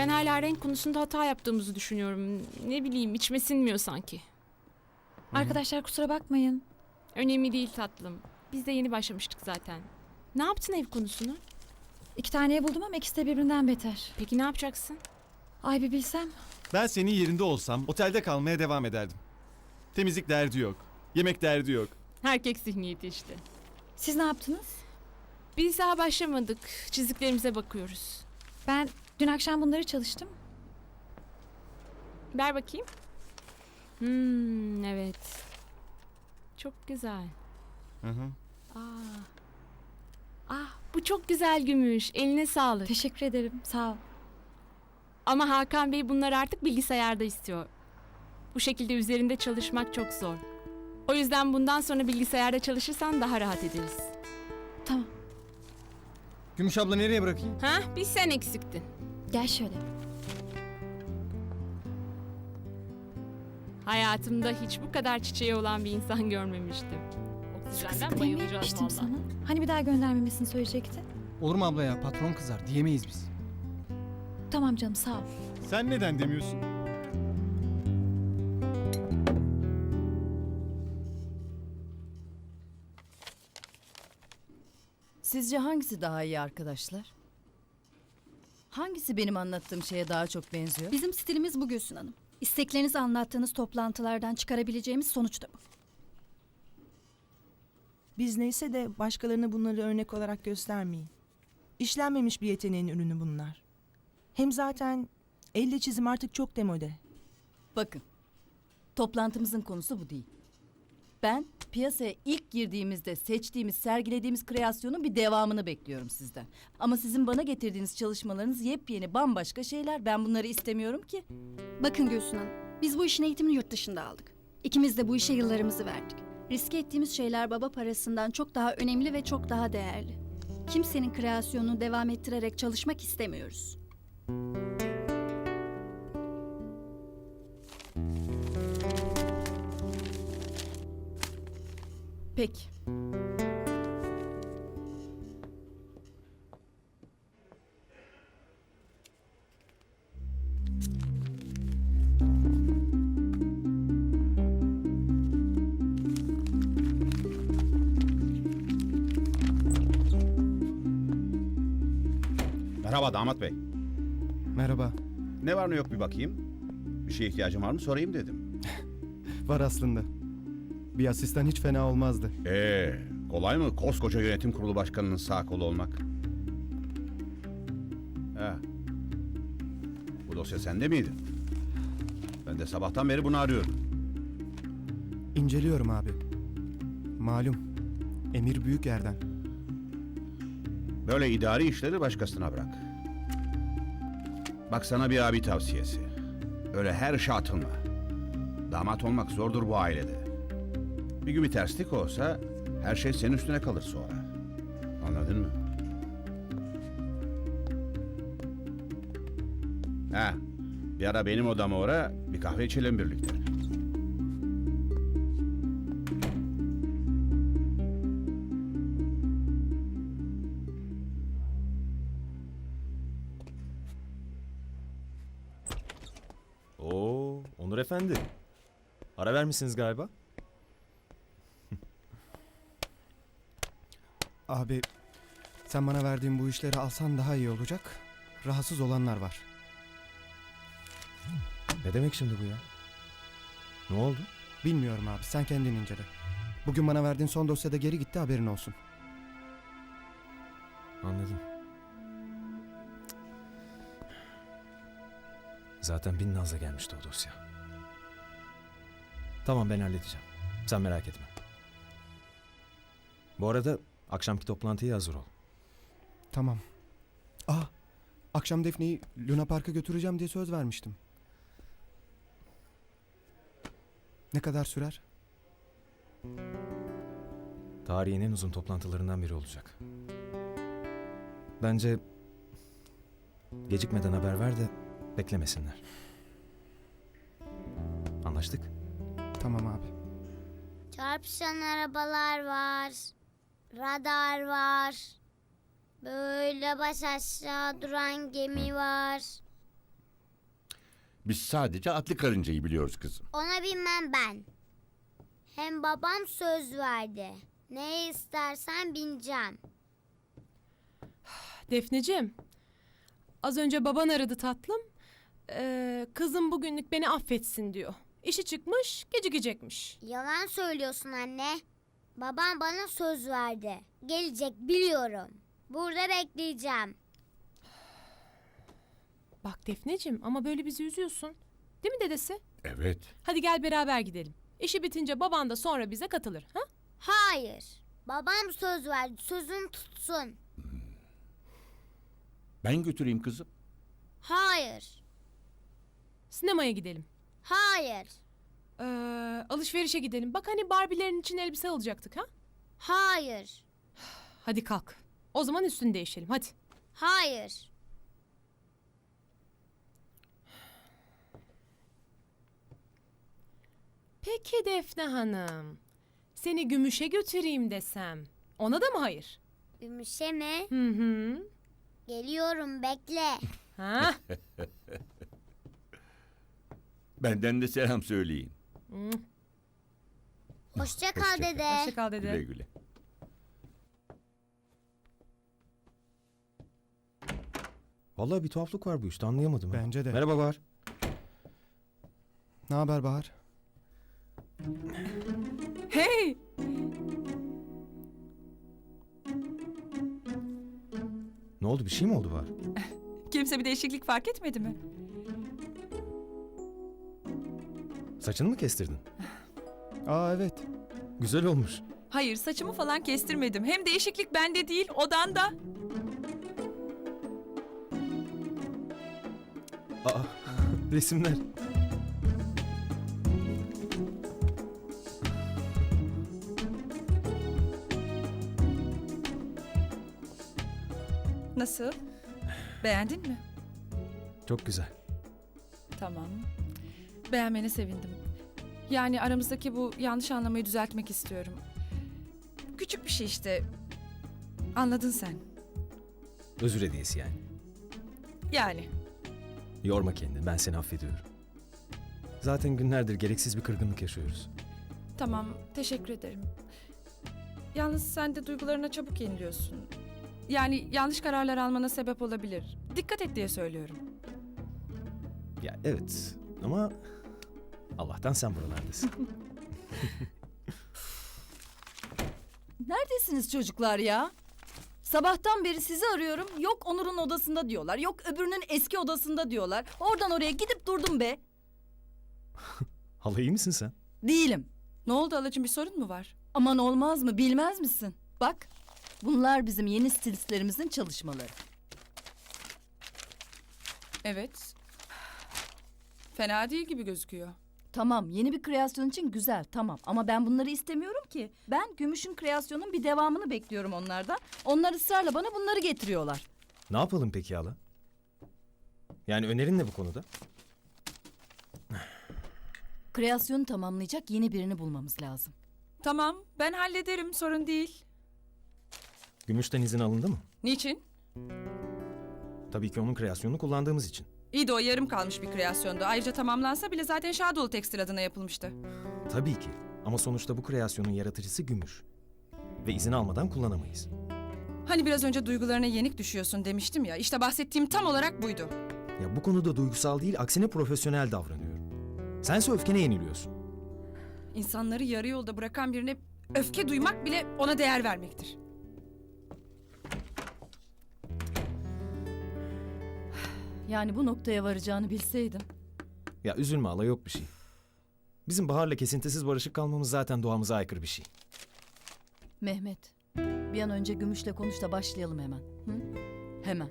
Ben hala renk konusunda hata yaptığımızı düşünüyorum. Ne bileyim içime sinmiyor sanki. Arkadaşlar kusura bakmayın. Önemli değil tatlım. Biz de yeni başlamıştık zaten. Ne yaptın ev konusunu? İki taneye buldum ama ikisi de birbirinden beter. Peki ne yapacaksın? Ay bir bilsem. Ben senin yerinde olsam otelde kalmaya devam ederdim. Temizlik derdi yok. Yemek derdi yok. Erkek zihniyeti işte. Siz ne yaptınız? Biz daha başlamadık. Çiziklerimize bakıyoruz. Ben dün akşam bunları çalıştım. Ver bakayım. Hmm, evet. Çok güzel. Hı hı. Aa. Ah, bu çok güzel gümüş. Eline sağlık. Teşekkür ederim. Sağ ol. Ama Hakan Bey bunları artık bilgisayarda istiyor. Bu şekilde üzerinde çalışmak çok zor. O yüzden bundan sonra bilgisayarda çalışırsan daha rahat ederiz. Tamam. Gümüş abla nereye bırakayım? Ha? Bir sen eksiktin. Gel şöyle. Hayatımda hiç bu kadar çiçeği olan bir insan görmemiştim. Oksijenden Sıkı bayılacağız vallahi. sana. Hani bir daha göndermemesini söyleyecekti. Olur mu abla ya? Patron kızar. Diyemeyiz biz. Tamam canım sağ ol. Sen neden demiyorsun? Sizce hangisi daha iyi arkadaşlar? Hangisi benim anlattığım şeye daha çok benziyor? Bizim stilimiz bu Gülsün Hanım. İsteklerinizi anlattığınız toplantılardan çıkarabileceğimiz sonuç da bu. Biz neyse de başkalarına bunları örnek olarak göstermeyin. İşlenmemiş bir yeteneğin ürünü bunlar. Hem zaten elle çizim artık çok demode. Bakın, toplantımızın konusu bu değil. Ben piyasaya ilk girdiğimizde seçtiğimiz, sergilediğimiz kreasyonun bir devamını bekliyorum sizden. Ama sizin bana getirdiğiniz çalışmalarınız yepyeni, bambaşka şeyler. Ben bunları istemiyorum ki. Bakın Gülsün Hanım, biz bu işin eğitimini yurt dışında aldık. İkimiz de bu işe yıllarımızı verdik. Riske ettiğimiz şeyler baba parasından çok daha önemli ve çok daha değerli. Kimsenin kreasyonunu devam ettirerek çalışmak istemiyoruz. Peki. Merhaba damat bey. Merhaba. Ne var ne yok bir bakayım. Bir şeye ihtiyacın var mı sorayım dedim. Var aslında. Bir asistan hiç fena olmazdı. Ee, kolay mı koskoca yönetim kurulu başkanının sağ kolu olmak? He. Bu dosya sende miydi? Ben de sabahtan beri bunu arıyorum. İnceliyorum abi. Malum. Emir büyük yerden. Böyle idari işleri başkasına bırak. Bak sana bir abi tavsiyesi. Öyle her işe atılma. Damat olmak zordur bu ailede. Bir gün bir terslik olsa her şey senin üstüne kalır sonra. Anladın mı? Ha, bir ara benim odama uğra, bir kahve içelim birlikte. Oo, Onur Efendi. Ara vermişsiniz galiba. Abi sen bana verdiğin bu işleri alsan daha iyi olacak. Rahatsız olanlar var. Ne demek şimdi bu ya? Ne oldu? Bilmiyorum abi sen kendin incele. Bugün bana verdiğin son dosyada geri gitti haberin olsun. Anladım. Zaten bin nazla gelmişti o dosya. Tamam ben halledeceğim. Sen merak etme. Bu arada akşamki toplantıya hazır ol. Tamam. Aa, akşam Defne'yi Luna Park'a götüreceğim diye söz vermiştim. Ne kadar sürer? Tarihin en uzun toplantılarından biri olacak. Bence gecikmeden haber ver de beklemesinler. Anlaştık? Tamam abi. Çarpışan arabalar var. Radar var. Böyle baş aşağı duran gemi var. Biz sadece atlı karıncayı biliyoruz kızım. Ona binmem ben. Hem babam söz verdi. Ne istersen bineceğim. Defneciğim. Az önce baban aradı tatlım. Ee, kızım bugünlük beni affetsin diyor. İşi çıkmış, gecikecekmiş. Yalan söylüyorsun anne. Babam bana söz verdi. Gelecek biliyorum. Burada bekleyeceğim. Bak Defneciğim ama böyle bizi üzüyorsun. Değil mi dedesi? Evet. Hadi gel beraber gidelim. İşi bitince baban da sonra bize katılır. Ha? Hayır. Babam söz verdi. Sözünü tutsun. Ben götüreyim kızım. Hayır. Sinemaya gidelim. Hayır. Alışverişe gidelim. Bak hani Barbie'lerin için elbise alacaktık ha? Hayır. Hadi kalk. O zaman üstünü değişelim hadi. Hayır. Peki Defne Hanım. Seni gümüşe götüreyim desem. Ona da mı hayır? Gümüşe mi? Hı hı. Geliyorum bekle. Ha? Benden de selam söyleyin. Hı. Hoşça kal Hoşça kal. dede. Hoşça kal dede. Güle güle. Vallahi bir tuhaflık var bu işte anlayamadım. ha. Bence de. Merhaba Bahar. Ne haber Bahar? Hey! Ne oldu bir şey mi oldu Bahar? Kimse bir değişiklik fark etmedi mi? Saçını mı kestirdin? Aa evet. Güzel olmuş. Hayır saçımı falan kestirmedim. Hem değişiklik bende değil odanda. Aa resimler. Nasıl? Beğendin mi? Çok güzel. Tamam. Beğenmene sevindim. Yani aramızdaki bu yanlış anlamayı düzeltmek istiyorum. Küçük bir şey işte. Anladın sen. Özür hediyesi yani. Yani. Yorma kendini ben seni affediyorum. Zaten günlerdir gereksiz bir kırgınlık yaşıyoruz. Tamam, teşekkür ederim. Yalnız sen de duygularına çabuk yeniliyorsun. Yani yanlış kararlar almana sebep olabilir. Dikkat et diye söylüyorum. Ya evet ama Allah'tan sen buralardasın. Neredesiniz çocuklar ya? Sabahtan beri sizi arıyorum. Yok Onur'un odasında diyorlar. Yok öbürünün eski odasında diyorlar. Oradan oraya gidip durdum be. Hala iyi misin sen? Değilim. Ne oldu halacığım bir sorun mu var? Aman olmaz mı bilmez misin? Bak bunlar bizim yeni stilistlerimizin çalışmaları. Evet. Fena değil gibi gözüküyor. Tamam yeni bir kreasyon için güzel tamam ama ben bunları istemiyorum ki. Ben Gümüş'ün kreasyonun bir devamını bekliyorum onlardan. Onlar ısrarla bana bunları getiriyorlar. Ne yapalım peki hala? Yani önerin ne bu konuda? Kreasyonu tamamlayacak yeni birini bulmamız lazım. Tamam ben hallederim sorun değil. Gümüşten izin alındı mı? Niçin? Tabii ki onun kreasyonunu kullandığımız için. İyi de o yarım kalmış bir kreasyondu. Ayrıca tamamlansa bile zaten Şadoğlu Tekstil adına yapılmıştı. Tabii ki. Ama sonuçta bu kreasyonun yaratıcısı Gümüş. Ve izin almadan kullanamayız. Hani biraz önce duygularına yenik düşüyorsun demiştim ya. İşte bahsettiğim tam olarak buydu. Ya bu konuda duygusal değil, aksine profesyonel davranıyorum. Sense öfkene yeniliyorsun. İnsanları yarı yolda bırakan birine öfke duymak bile ona değer vermektir. Yani bu noktaya varacağını bilseydim. Ya üzülme hala yok bir şey. Bizim Bahar'la kesintisiz barışık kalmamız zaten doğamıza aykırı bir şey. Mehmet bir an önce Gümüş'le konuş da başlayalım hemen. Hı? Hemen.